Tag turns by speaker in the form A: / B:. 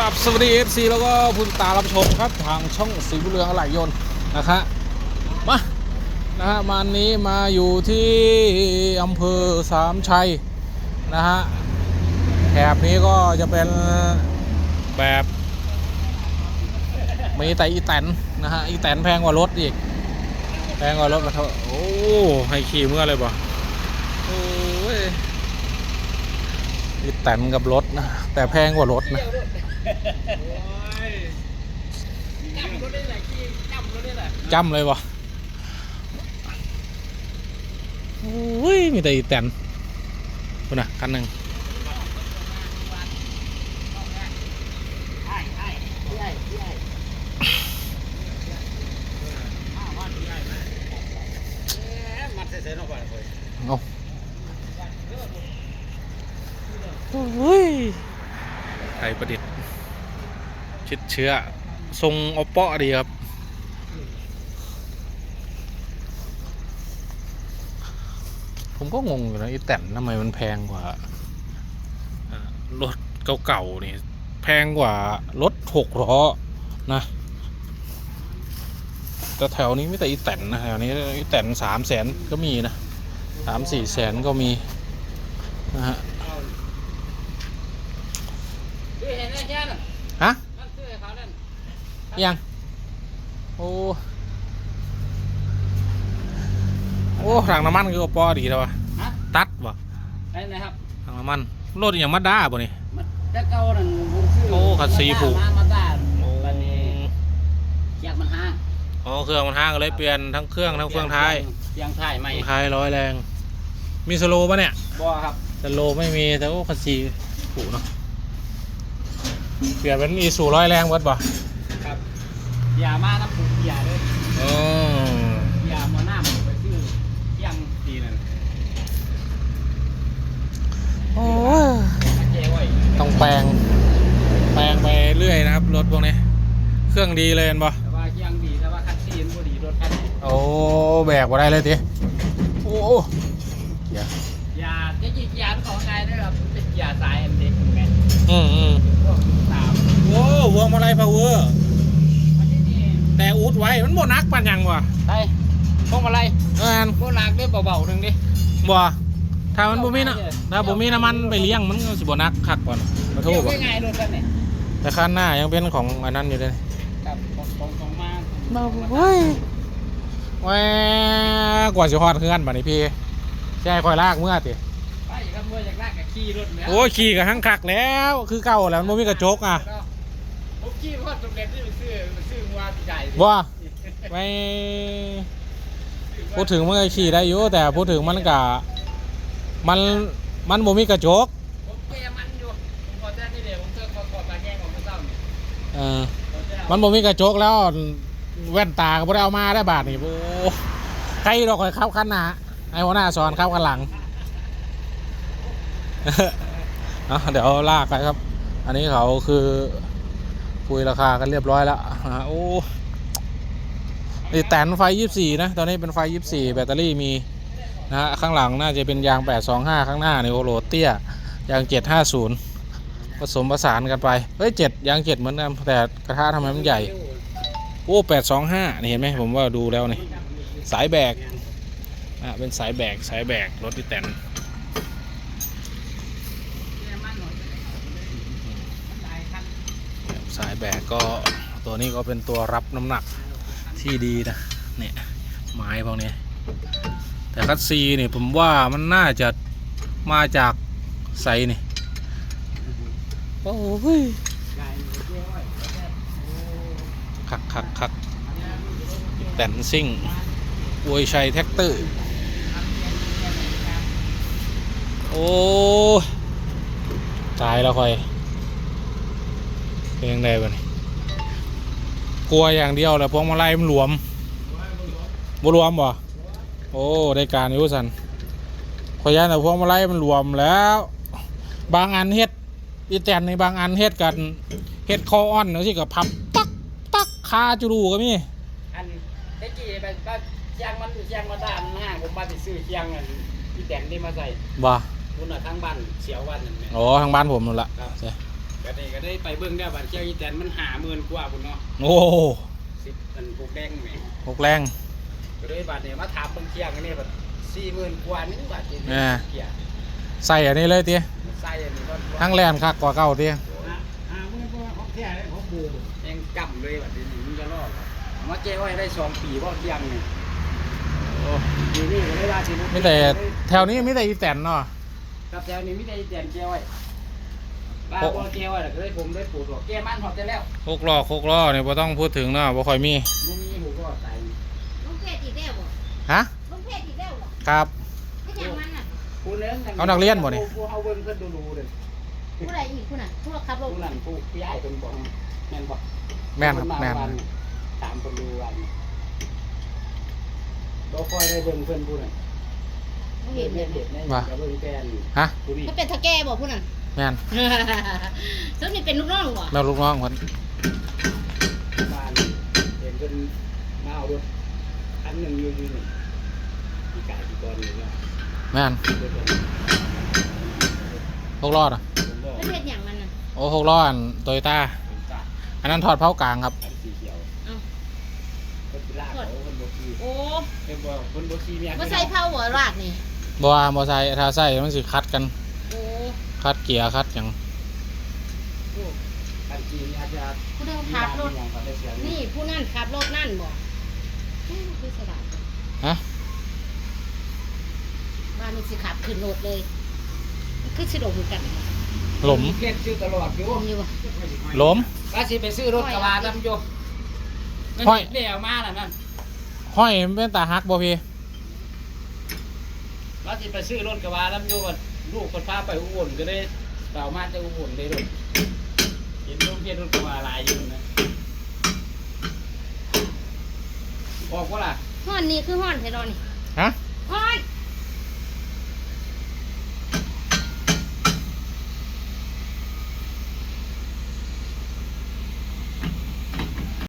A: รับสวัสดีเอฟซีแล้วก็ผู้ติดตารับชมครับทางช่องสีบุเรืองอะไหล่ยนต์นะคะมานะฮะมานี้มาอยู่ที่อำเภอสามชัยนะฮะแถบนี้ก็จะเป็นแบบมีแต่อีแตนนะฮะอีแตนแพงกว่ารถอีก แพงกว่ารถมาเท่าโอ้ให้ขี่เมื่อเลยบ่โอ้ยอีแตนกับรถนะแต่แพงกว่ารถนะ จำเลยวะโอ้ย มีแต่อีแตนคุณน่ะคันหนึ่งเอาโอ้ยไทยประดิษฐ์ ชิดเชื้อ ทรงออปเปาะดีครับ ผมก็งงอยู่นะไอ้แต่นทำไมมันแพงกว่าอ่ารถเก่าๆนี่แพงกว่ารถหกล้อนะ แต่แถวนี้ไม่แต่อีแตนนะแถวนี้อีแตนสามแสนก็มีนะสามสี่แสนก็มีนะฮะ
B: ซื้อเห็นไหมแค่นั้น
A: ฮะ
B: นั่นซื้อให้เขานั่น
A: ยัง โอ้ โอ้ถังน้ำมันคือออปเปอดีแล้ววะ
B: ฮะ
A: ตัดวะ
B: ไอ้นะครับ
A: ถังน้ำมันรถอหย่างมาด้าบ่นี่
B: มันแต่เก่านั่นผมซื้อ
A: โอ้ขัดสีผูก
B: มามาด้า
A: โอ้
B: บัดนี้เกียกมันห้าง
A: อ๋อเครื่องมันห้างก็เลยเปลี่ยนทั้งเครื่องทั้งเครื่องท้าย
B: เกียงท้ายใหม่
A: เครื่องท้ายร้อยแรง มีสโลว์ปะเนี่ย
B: บ่ครับ
A: สโลว์ไม่มีแต่ว่าคันซีผูเนาะเปลี่ยนเป็นอีสูร้อยแรงวัดบ่
B: ครับ อย่ามาน้ำปูอย่าเลย
A: อ๋อ
B: อย่ามาหน้าผมไปซื้อเกียงดีนั่น
A: โอ้ย
B: มาเจ๊ไว้
A: ต้องแปลง แปลงไปเรื่อยนะครับ รถพวกนี้ เครื่องดีเลยเห็นบ่
B: แต่ว่าเกียงดีแต่ว่าคันซีนบ่ดีรถคันนี้
A: โอ้แบกมาได้เลยทีโอ้เดี๋ยว
B: อย่าจะยิงยาเป็นของไงด้วยครับเป็นยาสายอันเด็กไง
A: อืมอืม
B: พวกตาม
A: โอ้วงมาลัยพาวเวอร์
B: มันที่นี่
A: แต่อู ดไว้มันโมนักปันยังวะ
B: ไปพวกมาลัย
A: เออ
B: พวกลากด้วยเบาๆหนึ่งดิ
A: บ่ถ้ามันบ่มีนะถ้าบ่มีน้ำมันไปเลี้ยงมันก็สิบ่นักคักก่อนขอโทษบ่
B: เรียกง่ายๆรถคันนี้
A: แต่คันหน้ายังเป็นของอันนั้นอยู่เลย
B: กับของของของมา
A: เฮ้ยแหวกว่าสิฮอดเฮือนบัดนี้พี่ใช่ค่อยลากเมื่อติ
B: ไปครับเมื่ออยากลากกับขี่รถเนี่ย
A: โอ้ยขี่กับหังคักแล้ว คือเก่าแล้วมันบ่มีกระจกอะ
B: ผม ขี่พอดตรงเด็ดที่ไปซื้อไปซื้อวัวใหญ่
A: บ่ไม่พูดถึงมันก็ขี่ได้อยู่แต่พูดถึงมันก็มันมันบ่มีกระจก
B: ผมแกมันอยู่ผมขอแจ้งนี่เดี๋ยวผมเจอขอขอมาแย่งของเมื่อเช้านี่
A: เออมันบ่มีกระจกแล้วแว่นตาก็บ่ได้เอามาได้บาทนี่โอ้ใครดอกคอยขับคันหน้าไอ้หัวหน้าสอนขับคันหลัง เอาเดี๋ยวลากไปครับ อันนี้เขาคือ คุยราคากันเรียบร้อยแล้วนะฮะโอ้นี่แตนไฟ 24 นะ ตอนนี้เป็นไฟ 24 แบตเตอรี่มีนะฮะข้างหลังน่าจะเป็นยาง 825 ข้างหน้านี่โอโหลเตี้ยยาง 750 ผสมผสานกันไป เฮ้ย 7 ยาง 7 เหมือนกันแต่กระทะทำไมมันใหญ่ โอ้ 825 นี่เห็นไหมผมว่าดูแล้วนี่ สายแบกอะเป็นสายแบก สายแบกรถที่แตน
B: แย่มันหน่อยหลายคัน
A: สาย แบกก็ตัวนี้ก็เป็นตัวรับน้ำหนักที่ดีนะเนี่ยไม้พวกนี้ แต่คัตซีนี่ผมว่ามันน่าจะมาจากไซนี่โอ้ยคักคักคักแตนซิ่งอวยชัยแท็กเตอร์ โอ้ ตายแล้วคอย เป็นยังไงบ้านี่กลัวอย่างเดียวแหละพวงมาลัยมันหลวมบ่รวมบ่โอ้ได้การอยุสันขอยย่านแต่พวงมาลัยมันหลวมแล้ว บางอันเฮ็ดอีแตนในบางอันเฮ็ดกันเฮ็ดคออ่อนเนาะสิกับพับปักปักคาจุดูก็มี
B: อันตะกี้ไปก็เชียงมันเชียงมาด้านห้างผมมาไปซื้อเชียงอันที่แต่งนี่มาใส่
A: บ่
B: คุณน่ะทั้งบ้านเสียววันนั่นแหละ
A: อ๋อทางบ้านผมนั่นละ
B: ครับ
A: ใช่
B: ก็ได้ก็ได้ไปเบิ่งได้บัดเชียงอีแตนมันหาหมื่นกว่าพุ่นเนาะ
A: โอ้
B: สิบอันปลูกแดงแหม่
A: หกแรง
B: ก็ได้บัดเนี่ยมาถามเบิ่งเชียงอันนี้บัดสี่หมื่นกว่านี่บาทนี่
A: อ่า
B: เกียร์
A: ใส่อันนี้เลยเตี้ย
B: ใส่อันนี้ก็
A: ทั้งแลนคักกว่าเก่าเตี้ย
B: หาหมื่นกว่าของแท้เลยของบูยังจำเลยบัดนี้มันจะรอดครับเอามาเจ้ไว้ได้สองปีบ่เที่ยงนี่
A: โอ้
B: อยู่นี่ก็ได้ว่าสิ
A: มีแต่แถวนี้มีแต่อีแตนเนาะ
B: กับแถวนี้มีแต่อีแตนเจ้ไว้บ้า
A: โอ้
B: บ่เจ้ไว้แล้วก็ได้ผมได้ปลูกดอกแก้มันหอดได้แล้ว
A: หกล้อหกล้อเนี่ยบ่ต้องพูดถึงเนาะบ่ค่อยมี
B: บ่มีหูก็ตาย
C: ลุงเพชรอีกแล้วบ่
A: ฮะ
C: ลุงเพชรอีกแล้วบ่
A: ครับ
C: ไม่อย่างมันน่ะ
B: ผู้เลี้ยง
A: เอานักเรียนบ่นี่
B: ผู้เอาเบิ่งเพิ่นดูๆเลย
C: ผู้ใดอีกผู้น่ะผู้ขับรถ
B: ผู้นั้นผู้พี่ใหญ่เพิ่นบอกแม่นบ่
A: แม่นครับแม่น
B: ตามคนดูวันเราคอยได้เบิ่งเพื่อนผู้นั้น
C: บ่ เห็นเลย
B: เห็นได้จะเบิ่งแฟน
A: ฮะ
B: ผู้นี้
C: เขาเป็นทาแก่บ่ผู้นั้น
A: แม่น
C: ซึ่งนี่เป็นลูกน้องบ่
A: แม่ลูกน้องเพิ่น
B: บ้านเห็นเพิ่นมาเอารถอันหนึ่งอยู่อยู่นี่ที่กายที่ก่อนนี่เนาะ
A: แม่น
B: เดี๋ยวเพิ่น
A: หกล้อน่ะ
B: ผมบอก
C: ไม่เฮ็ดหยังมันน่ะ
A: โอ้หกล้ออันโตโยต้า
B: ผมจ้า
A: อันนั้นถอดเผากลางครับ
B: อันสีเขียว
C: เอ้า
B: เพิ่นสิลากเขาเพิ่นบ่ขี่
C: โอ้
B: เพิ่นบ่เพิ่นบ่ขี่เมีย
C: บ่ใส่เผาบ่รากนี่
A: บ่ว่าบ่ใส่ถ้าใส่มันสิคัดกัน
C: โอ้
A: คัดเกียร์คัดหยัง
B: อันขี่เมียจะ
C: ผู้นึงขับรถ
B: มีอย่างเขาได้เสียง
C: นี่ผู้นั้นขับรถนั่นบ่อืมคือสบาย
A: ฮะ
C: บ้านนี่สิขับขึ้นรถเลยคือสิลงกัน
A: หลม
B: เฮ็ดอยู่ตลอดอยู่
C: ลมอยู่บ่
A: หลม
B: ว่าสิไปซื้อรถกระบะนำอยู่นั่น
A: ห้อย
B: เดี๋ยวมาน่ะนั่น
A: ห้อยมันเป็นตาฮักบ่พี่
B: ว่าสิไปซื้อรถกระบะนำอยู่ว่าลูกคนพาไปอุบลก็ได้เดามาจะอุบลได้รถเห็นลูกเห็นรถกระบะหลายอยู่นะบอกว่าล่ะ
C: ฮ้อนนี่คือฮ้อนแท้ดอกนี่
A: ฮะ
C: ฮ้อน